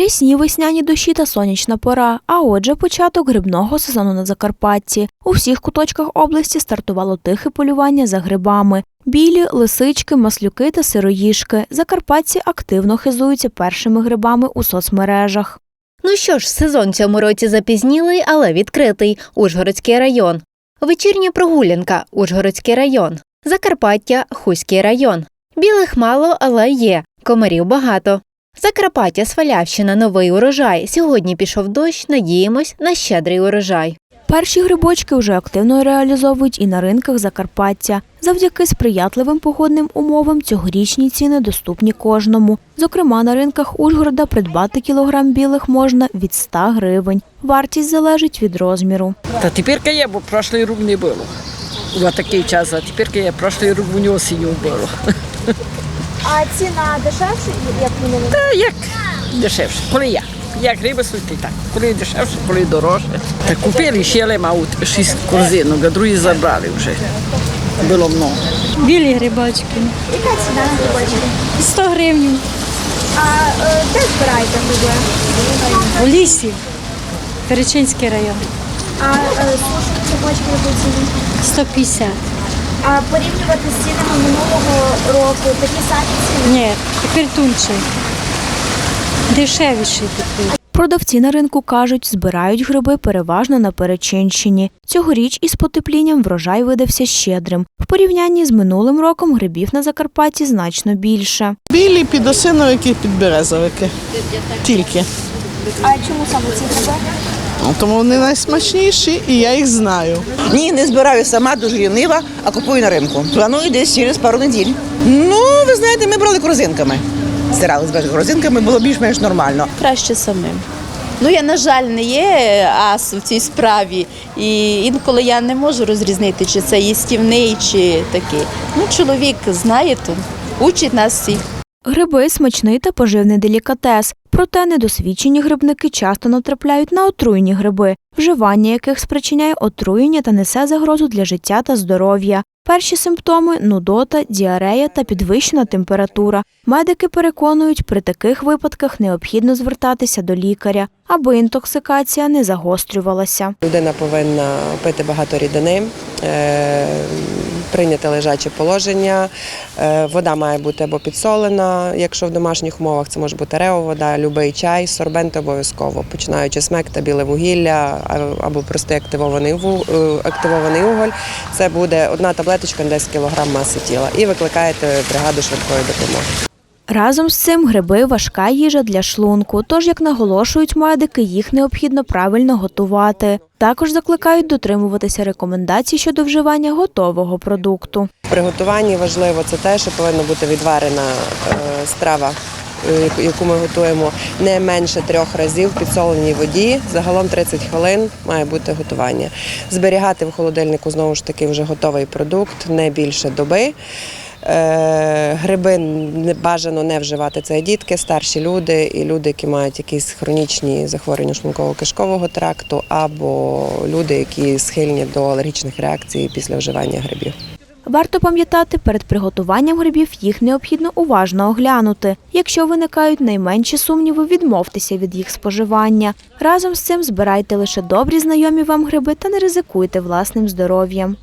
Рясні весняні дощі та сонячна пора, а отже, початок грибного сезону на Закарпатті. У всіх куточках області стартувало тихе полювання за грибами. Білі, лисички, маслюки та сироїшки. Закарпатці активно хизуються першими грибами у соцмережах. Ну що ж, сезон цьому році запізнілий, але відкритий. Ужгородський район. Вечірня прогулянка Ужгородський район. Закарпаття Хуський район. Білих мало, але є. Комарів багато. Закарпаття, Свалявщина, новий урожай. Сьогодні пішов дощ, надіємось на щедрий урожай. Перші грибочки вже активно реалізовують і на ринках Закарпаття. Завдяки сприятливим погодним умовам цьогорічні ціни доступні кожному. Зокрема, на ринках Ужгорода придбати кілограм білих можна від 100 гривень. Вартість залежить від розміру. Та тепер є, бо прошлий рук не було. У такий час, а тепер є, прошлий рук у нього осінню було. А ціна дешевша, як мінімум? Та як дешевше, коли як. Як риби суть, так. Коли дешевше, коли дорожче. Та купили ще але мав шість корзинок, а другі забрали вже. Було много. Білі грибочки. Яка ціна на грибочки? 100 гривень А е, де збираєте гриби? у лісі. Перечинський район. А е, грибочки яку ціну? 150. А порівнювати з цінами минулого року такі самі ціни? Ні, тепер тунчий. Дешевіший такий. Продавці на ринку кажуть, збирають гриби переважно на Перечинщині. Цьогоріч із потеплінням врожай видався щедрим. В порівнянні з минулим роком грибів на Закарпатті значно більше. Білі підосиновики, підберезовики. Тільки. А чому саме ці гриби? Ну, Тому вони найсмачніші і я їх знаю. Ні, не збираю сама, дуже лінива, а купую на ринку. Планую десь через пару неділь. Ну, ви знаєте, ми брали корзинками. Стирали з корзинками, було більш-менш нормально. краще самим. Ну я, на жаль, не є ас в цій справі, і інколи я не можу розрізнити, чи це їстівний, чи такий. Ну, чоловік знає, то учить нас всіх. Гриби смачний та поживний делікатес. Проте недосвідчені грибники часто натрапляють на отруйні гриби, вживання яких спричиняє отруєння та несе загрозу для життя та здоров'я. Перші симптоми нудота, діарея та підвищена температура. Медики переконують, при таких випадках необхідно звертатися до лікаря, аби інтоксикація не загострювалася. Людина повинна пити багато рідини, е, прийняти лежаче положення. Е, Вода має бути або підсолена, якщо в домашніх умовах це може бути реовода, любий чай, сорбенти обов'язково, починаючи з мек та біле вугілля або простий активований е, активований уголь. Це буде одна таблеточка на 10 кг маси тіла. І викликаєте бригаду швидкої допомоги. Разом з цим гриби важка їжа для шлунку, тож, як наголошують медики, їх необхідно правильно готувати. Також закликають дотримуватися рекомендацій щодо вживання готового продукту. Приготуванні важливо це те, що повинна бути відварена е, страва. е, Яку ми готуємо не менше трьох разів в підсоленій воді. Загалом 30 хвилин має бути готування. Зберігати в холодильнику знову ж таки вже готовий продукт, не більше доби. Е, Гриби не бажано не вживати це дітки, старші люди і люди, які мають якісь хронічні захворювання шлунково-кишкового тракту, або люди, які схильні до алергічних реакцій після вживання грибів. Варто пам'ятати, перед приготуванням грибів їх необхідно уважно оглянути. Якщо виникають найменші сумніви, відмовтеся від їх споживання. Разом з цим збирайте лише добрі знайомі вам гриби та не ризикуйте власним здоров'ям.